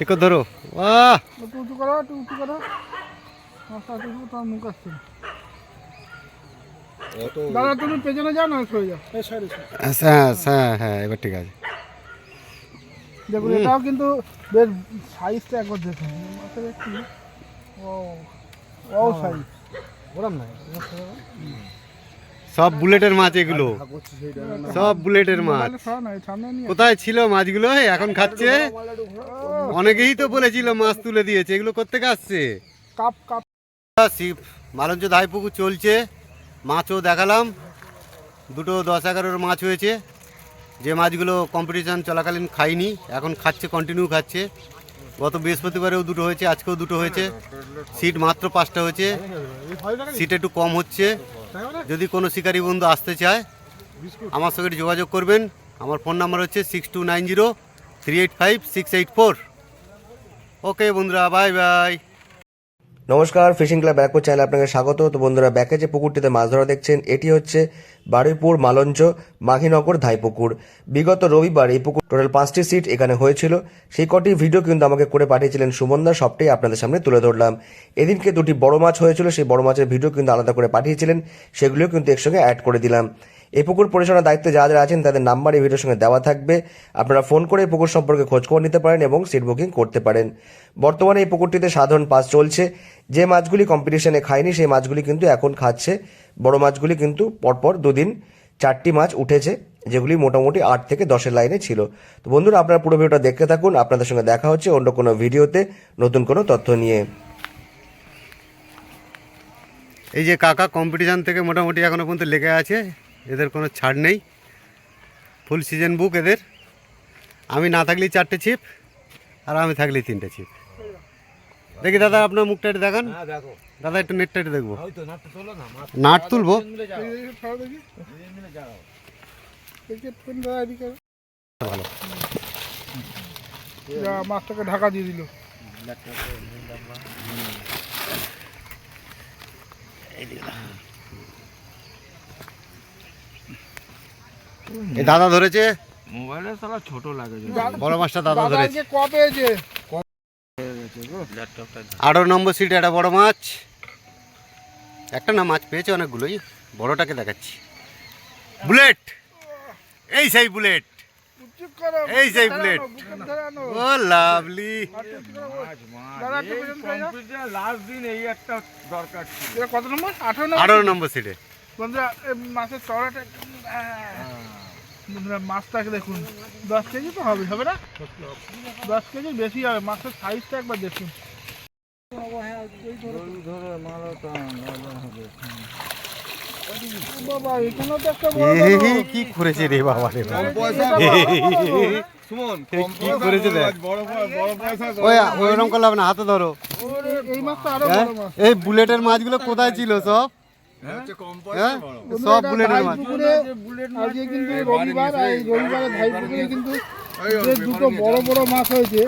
ঠিক ধরো। বাহ একটু উঁচু করো একটু উঁচু করো তোমার মুখ আসছে দাদা তুমি পেছনে যাও না সরে যাও। এই সরে হ্যাঁ হ্যাঁ হ্যাঁ এবার ঠিক আছে। দেখুন এটাও কিন্তু বেশ সাইজটা একবার দেখুন ও ও সাইজ ওরম নাই সব বুলেটের মাছ এগুলো। সব বুলেটের মাছ। কোথায় ছিল মাছগুলো? এখন খাচ্ছে। অনেকেই তো বলেছিল মাছ তুলে দিয়েছে। এগুলো করতে আসছে? মালঞ্চ ধাইপুকুর চলছে। মাছও দেখালাম। দুটো দশ এগারোর মাছ হয়েছে। যে মাছগুলো কম্পিটিশান চলাকালীন খাইনি এখন খাচ্ছে কন্টিনিউ খাচ্ছে। গত বৃহস্পতিবারেও দুটো হয়েছে আজকেও দুটো হয়েছে। সিট মাত্র পাঁচটা হয়েছে। সিট একটু কম হচ্ছে। যদি কোনো শিকারী বন্ধু আসতে চায় আমার সঙ্গে যোগাযোগ করবেন। আমার ফোন নাম্বার হচ্ছে six two nine zero three eight five six eight four okay বন্ধুরা বাই বাই নমস্কার, ফিশিং ক্লাব ব্যাকো চ্যানেলে আপনাকে স্বাগত। তো বন্ধুরা ব্যাকে যে পুকুরটিতে মাছ ধরা দেখছেন। এটি হচ্ছে বারুইপুর মালঞ্চ মাঘিনগর ধাইপুকুর। বিগত রবিবার এই পুকুর টোটাল পাঁচটি সিট এখানে হয়েছিল। সেই কটি ভিডিও কিন্তু আমাকে করে পাঠিয়েছিলেন সুমনদা সবটাই আপনাদের সামনে তুলে ধরলাম। এদিনকে দুটি বড় মাছ হয়েছিল, সেই বড় মাছের ভিডিও কিন্তু আলাদা করে পাঠিয়েছিলেন। সেগুলিও কিন্তু একসঙ্গে অ্যাড করে দিলাম। এই পুকুর পরিচালনার দায়িত্বে যারা যারা আছেন তাদের নাম্বার এই ভিডিওর সঙ্গে দেওয়া থাকবে। আপনারা ফোন করে এই পুকুর সম্পর্কে খোঁজ খবর নিতে পারেন এবং সিট বুকিং করতে পারেন। বর্তমানে এই পুকুরটিতে সাধারণ পাস চলছে। যে মাছগুলি কম্পিটিশনে খায়নি সেই মাছগুলি কিন্তু এখন খাচ্ছে। বড় মাছগুলি কিন্তু পরপর দুদিন চারটি মাছ উঠেছে, যেগুলি মোটামুটি আট থেকে দশের লাইনে ছিল। তো বন্ধুরা, আপনারা পুরো ভিডিওটা দেখতে থাকুন। আপনাদের সঙ্গে দেখা হচ্ছে অন্য কোনো ভিডিওতে নতুন কোনো তথ্য নিয়ে। এই যে কাকা কম্পিটিশান থেকে মোটামুটি এখনও পর্যন্ত লেগে আছে। এদের কোনো ছাড় নেই। ফুল সিজন বুক এদের। আমি না থাকলেই চারটে ছিপ আর আমি থাকলেই তিনটে ছিপ দেখি দাদা আপনার মুখটা একটু দেখান। দাদা একটু নেটটা একটু দেখব। নাট তুলবো। ভালো। মাছটাকে ঢাকা দিয়ে দিল। দাদা ধরেছে? মোবাইলে সালা ছোট লাগে বড় মাছটা দাদা ধরেছে। আজকে ক পেয়েছে আঠারো নম্বর সিটে একটা বড় মাছ। একটা না মাছ পেয়েছে অনেকগুলোই। বড়টাকে দেখাচ্ছি। বুলেট! এই সেই বুলেট। এই সেই বুলেট। ও লাভলি। দাদা একটু পেছন করে যাও। কম্পিউটার লাস্ট দিন এই একটা দরকার ছিল। এটা কত নম্বর? আঠারো নম্বর সিটে? বন্ধুরা মাছের চড়াটা। বন্ধুরা মাছটাকে দেখুন। দশ কেজি তো হবে হবে না? দশ কেজি বেশি হবে মাছের সাইজটা একবার দেখুন। বাবা এখানেও তো একটা বড় কি করেছে রে বাবা রে বাবা। সুমন কি করেছে দেখ। বড় বড় পয়সা ওই ওইরকম করলে হবে না হাতে ধরো। এই মাছটা আরও হ্যাঁ? বড় মাছ। এই বুলেটের মাছগুলো কোথায় ছিল সব? হ্যাঁ? বন্ধুরা, সব বুলেটের মাছ আজকে কিন্তু রবিবার রবিবারে ধাই পুকুরে কিন্তু দুটো বড় বড় মাছ হয়েছে।